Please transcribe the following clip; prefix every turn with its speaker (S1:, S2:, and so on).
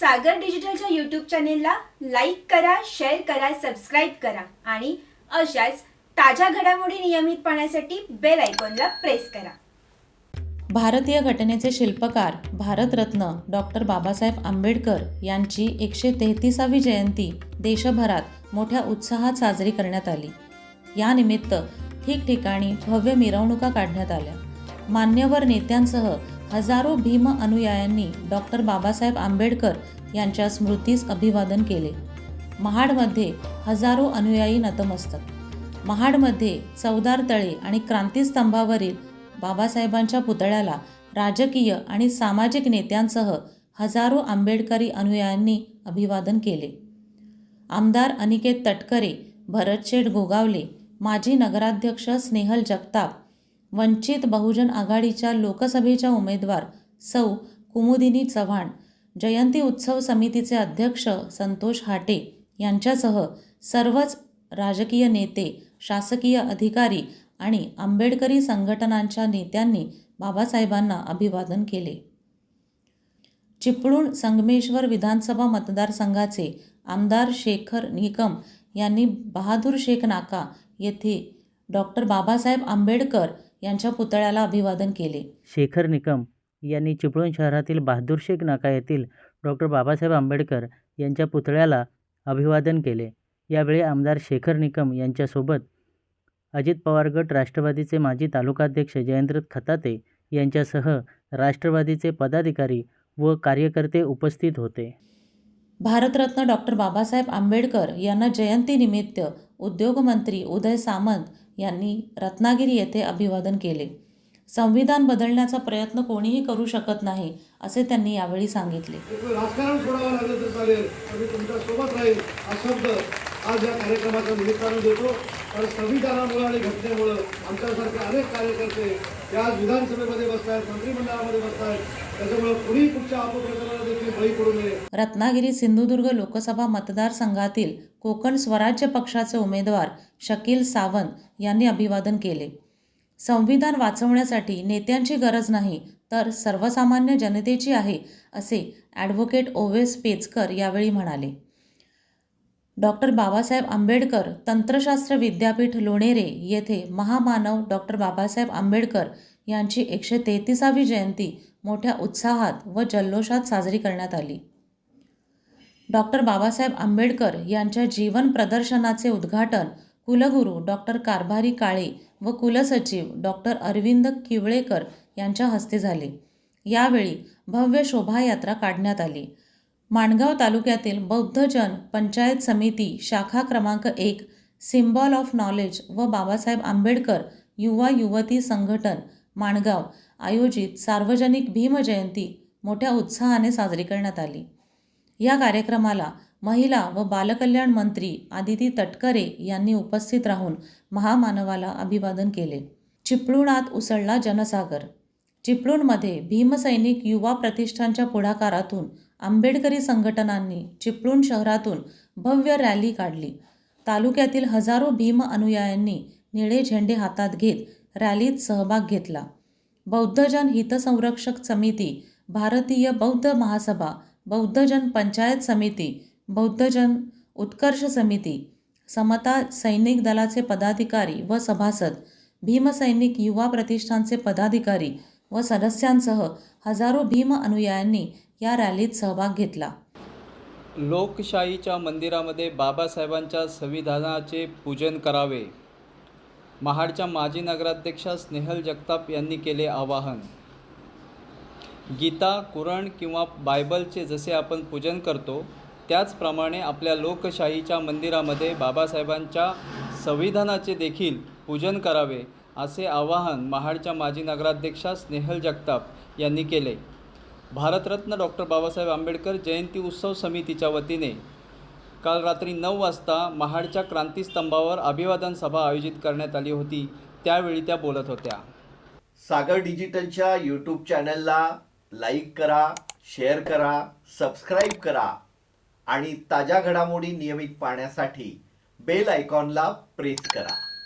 S1: सागर डिजिटलच्या यूट्यूब चॅनेलला लाईक करा शेअर करा सबस्क्राईब करा आणि अशाच ताज्या घडामोडी नियमित पाहण्यासाठी बेल आयकॉनला प्रेस करा.
S2: भारतीय घटनेचे शिल्पकार भारतरत्न डॉक्टर बाबासाहेब आंबेडकर यांची एकशे तेहतीसावी जयंती देशभरात मोठ्या उत्साहात साजरी करण्यात आली. यानिमित्त ठिकठिकाणी भव्य मिरवणुका काढण्यात आल्या. मान्यवर नेत्यांसह हजारो भीम अनुयायांनी डॉक्टर बाबासाहेब आंबेडकर यांच्या स्मृतीस अभिवादन केले. महाडमध्ये हजारो अनुयायी नतमस्तक. महाडमध्ये चौदार तळे आणि क्रांतीस्तंभावरील बाबासाहेबांच्या पुतळ्याला राजकीय आणि सामाजिक नेत्यांसह हजारो आंबेडकरी अनुयायांनी अभिवादन केले. आमदार अनिकेत तटकरे भरतशेठ गोगावले माजी नगराध्यक्ष स्नेहल जगताप वंचित बहुजन आघाडीच्या लोकसभेच्या उमेदवार सौ कुमुदिनी चव्हाण जयंती उत्सव समितीचे अध्यक्ष संतोष हाटे यांच्यासह सर्वच राजकीय नेते शासकीय अधिकारी आणि आंबेडकरी संघटनांच्या नेत्यांनी बाबासाहेबांना अभिवादन केले. चिपळूण संगमेश्वर विधानसभा मतदारसंघाचे आमदार शेखर निकम यांनी बहादूर शेख नाका येथे डॉक्टर बाबासाहेब आंबेडकर यांच्या पुतळ्याला अभिवादन केले.
S3: शेखर निकम यांनी चिपळूण शहरातील बहादूर शेख नाका येथील डॉक्टर बाबासाहेब आंबेडकर यांच्या पुतळ्याला अभिवादन केले. यावेळी आमदार शेखर निकम यांच्यासोबत अजित पवार गट राष्ट्रवादीचे माजी तालुकाध्यक्ष जयंत खताते यांच्यासह राष्ट्रवादीचे पदाधिकारी व कार्यकर्ते उपस्थित होते.
S2: भारतरत्न डॉक्टर बाबासाहेब आंबेडकर यांना जयंतीनिमित्त उद्योगमंत्री उदय सामंत यांनी रत्नागिरी येथे अभिवादन केले. संविधान बदलण्याचा प्रयत्न कोणीही करू शकत नाही असे त्यांनी यावेळी सांगितले.
S4: राजकारण आज या कार्यक्रमाच्या निमित्तानं देतो. कारण संविधानामुळं आणि घटनेमुळं आमच्यासारखे अनेक कार्यकर्ते ते आज विधानसभेमध्ये बसत आहेत मंत्रिमंडळामध्ये बसत आहेत त्याच्यामुळे कुणीही कुठच्या अपप्रचाराला देखील बळी पडू नये.
S2: रत्नागिरी सिंधुदुर्ग लोकसभा मतदारसंघातील कोकण स्वराज्य पक्षाचे उमेदवार शकील सावंत यांनी अभिवादन केले. संविधान वाचवण्यासाठी नेत्यांची गरज नाही तर सर्वसामान्य जनतेची आहे असे ॲडव्होकेट ओवेस पेचकर यावेळी म्हणाले. डॉक्टर बाबासाहेब आंबेडकर तंत्रशास्त्र विद्यापीठ लोणेरे येथे महामानव डॉक्टर बाबासाहेब आंबेडकर यांची एकशे तेहतीसावी जयंती मोठ्या उत्साहात व जल्लोषात साजरी करण्यात आली. डॉक्टर बाबासाहेब आंबेडकर यांच्या जीवन प्रदर्शनाचे उद्घाटन कुलगुरू डॉक्टर कारभारी काळे व कुलसचिव डॉक्टर अरविंद किवळेकर यांच्या हस्ते झाले. यावेळी भव्य शोभायात्रा काढण्यात आली. माणगाव तालुक्यातील बौद्धजन पंचायत समिती शाखा क्रमांक एक सिम्बॉल ऑफ नॉलेज व बाबासाहेब आंबेडकर युवा युवती संघटन माणगाव आयोजित सार्वजनिक भीमजयंती मोठ्या उत्साहाने साजरी करण्यात आली. या कार्यक्रमाला महिला व बालकल्याण मंत्री आदिती तटकरे यांनी उपस्थित राहून महामानवाला अभिवादन केले. चिपळूणात उसळला जनसागर चिपळूणमध्ये भीमसैनिक युवा प्रतिष्ठानच्या पुढाकारातून आंबेडकरी संघटनांनी चिपळूण शहरातून भव्य रॅली काढली. तालुक्यातील हजारो भीम अनुयायांनी निळे झेंडे हातात घेत रॅलीत सहभाग घेतला. बौद्धजन हितसंरक्षक समिती भारतीय बौद्ध महासभा बौद्धजन पंचायत समिती बौद्धजन उत्कर्ष समिती समता सैनिक दलाचे पदाधिकारी व सभासद भीमसैनिक युवा प्रतिष्ठानचे पदाधिकारी व सदस्यांसह हजारो भीम अनुयायांनी या रॅलीत सहभाग घेतला.
S5: लोकशाहीच्या मंदिरामध्ये बाबासाहेबांच्या संविधानाचे पूजन करावे. महाडच्या माजी नगराध्यक्षा स्नेहल जगताप यांनी केले आवाहन. गीता कुराण किंवा बायबलचे जसे आपण पूजन करतो त्याचप्रमाणे आपल्या लोकशाहीच्या मंदिरामध्ये बाबासाहेबांच्या संविधानाचे देखील पूजन करावे. असे आवाहन महाडच्या माजी नगराध्यक्षा स्नेहल जगताप यांनी केले. भारतरत्न डॉक्टर बाबासाहेब आंबेडकर जयंती उत्सव समितीच्या वतीने काल रात्री नऊ वाजता महाडच्या क्रांतीस्तंभावर अभिवादन सभा आयोजित करण्यात आली होती. त्यावेळी त्या बोलत होत्या.
S6: सागर डिजिटलच्या यूट्यूब चॅनलला लाईक करा शेअर करा सबस्क्राईब करा आणि ताज्या घडामोडी नियमित पाहण्यासाठी बेल आयकॉनला प्रेस करा.